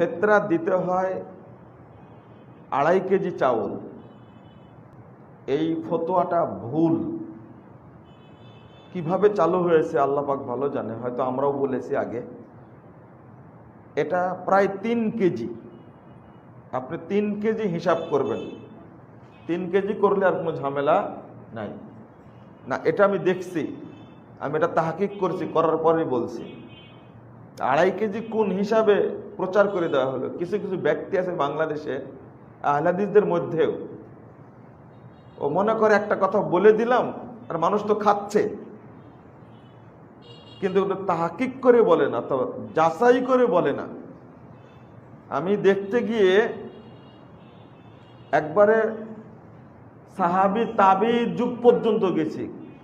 ফেতরা দিতে হয় আড়াই কেজি চাউল। এই ফতোয়াটা ভুল। কীভাবে চালু হয়েছে আল্লাহ পাক ভালো জানে, হয়তো আমরাও বলেছি আগে। এটা প্রায় তিন কেজি। আপনি তিন কেজি হিসাব করবেন। তিন কেজি করলে আর কোনো ঝামেলা নাই। না, এটা আমি দেখছি। আমি এটা তাহাকিক করছি, করার পরেই বলছি। আড়াই কেজি কোন হিসাবে প্রচার করে দেওয়া হলো? কিছু কিছু ব্যক্তি আছে বাংলাদেশে, আহলাদিসদের মধ্যেও। ও মনে করে একটা কথা বলে দিলাম, আর মানুষ তো খাচ্ছে। কিন্তু তাহাকিক করে বলে না তো যাচাই করে বলে না। আমি দেখতে গিয়ে একবারে সাহাবি তাবি যুগ পর্যন্ত গেছি।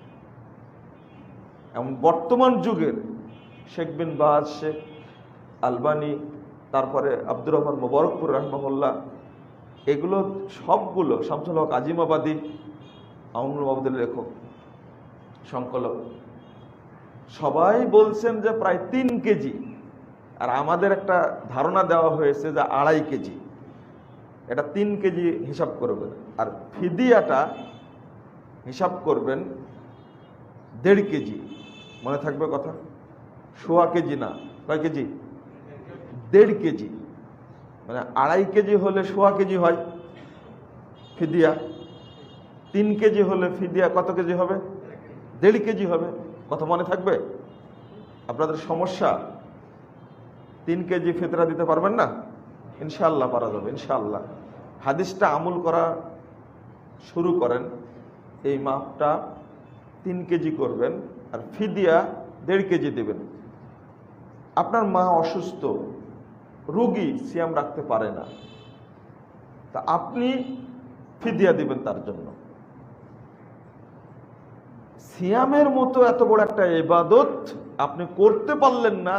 এমন বর্তমান যুগের শেখ বিন বাজ, শেখ আলবানি, তারপরে আব্দুর রহমান মোবারকপুর রহমহল্লা এগুলো সবগুলো শামসুল হক আজিমাবাদী আমরুল বাবুদের লেখক, সংকলক। সবাই বলছেন যে প্রায় তিন কেজি। আর আমাদের একটা ধারণা দেওয়া হয়েছে যে আড়াই কেজি। এটা তিন কেজি হিসাব করবেন। আর ফিদিয়াটা হিসাব করবেন দেড় কেজি। মনে থাকবে কথা? সোয়া কেজি না, কয় কেজি? দেড় কেজি। মানে আড়াই কেজি হলে সোয়া কেজি হয় ফিদিয়া, তিন কেজি হলে ফিদিয়া কত কেজি হবে? দেড় কেজি হবে। কথা মনে থাকবে? আপনাদের সমস্যা? তিন কেজি ফিতরা দিতে পারবেন না? ইনশাল্লাহ পারা যাবে ইনশাল্লাহ হাদিসটা আমল করা শুরু করেন, এই মাপটা তিন কেজি করবেন আর ফিদিয়া দেড় কেজি দেবেন। আপনার মা অসুস্থ, রুগী সিয়াম রাখতে পারে না। তা আপনি ফিদিয়া দিবেন তার জন্য। সিয়ামের মতো এত বড় একটা এবাদত আপনি করতে পারলেন না,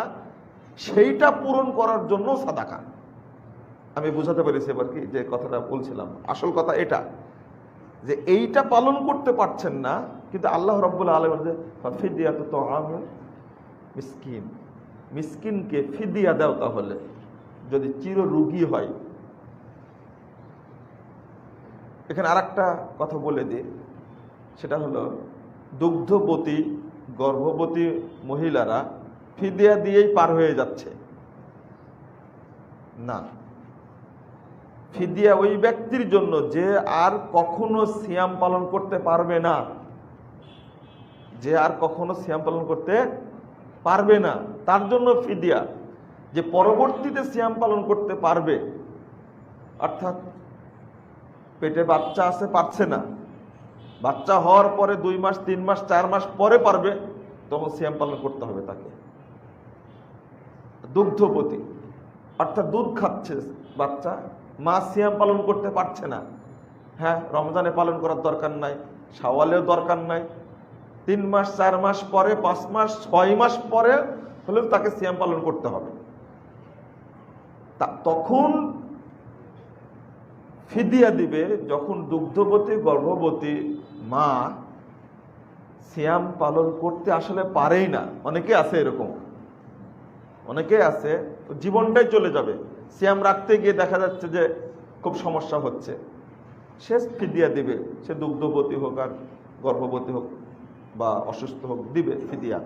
সেইটা পূরণ করার জন্য সাদাকা। আমি বুঝাতে পেরেছি এবার কি, যে কথাটা বলছিলাম। আসল কথা এটা, যে এইটা পালন করতে পারছেন না, কিন্তু আল্লাহ রব্বুল আলম যে ফিদিয়া তো তো মিসকিন। মিসকিনকে ফিদিয়া দাও তাহলে, যদি চির রুগী হয়। এখানে আর কথা বলে দিই, সেটা হলো, দুগ্ধবতী, গর্ভবতী মহিলারা ফিদিয়া দিয়েই পার হয়ে যাচ্ছে। না, ফিদিয়া ওই ব্যক্তির জন্য যে আর কখনো সিয়াম পালন করতে পারবে না। যে আর কখনো সিয়াম পালন করতে পারবে না, তার জন্য ফিদিয়া, যে পরবর্তীতে সিয়াম পালন করতে পারবে, অর্থাৎ পেটে বাচ্চা আছে, পারছে না। বাচ্চা হওয়ার পরে দুই মাস, তিন মাস, চার মাস পরে পারবে, তখন সিয়াম পালন করতে হবে তাকে। দুগ্ধপতি, অর্থাৎ দুধ খাচ্ছে বাচ্চা, মা সিয়াম পালন করতে পারছে না। হ্যাঁ রমজানে পালন করার দরকার নাই সাওয়ালেও দরকার নাই তিন মাস, চার মাস পরে, পাঁচ মাস, ছয় মাস পরে হলেও তাকে সিয়াম পালন করতে হবে। তখন ফিদিয়া দিবে যখন দুগ্ধবতী, গর্ভবতী মা সিয়াম পালন করতে আসলে পারেই না। অনেকে আছে এরকম। অনেকে আছে জীবনটাই চলে যাবে। সিয়াম রাখতে গিয়ে দেখা যাচ্ছে যে খুব সমস্যা হচ্ছে। সে ফিদিয়া দিবে, সে দুগ্ধবতী হোক আর গর্ভবতী হোক। বা অসুস্থ হোক দিবে ফিদিয়া।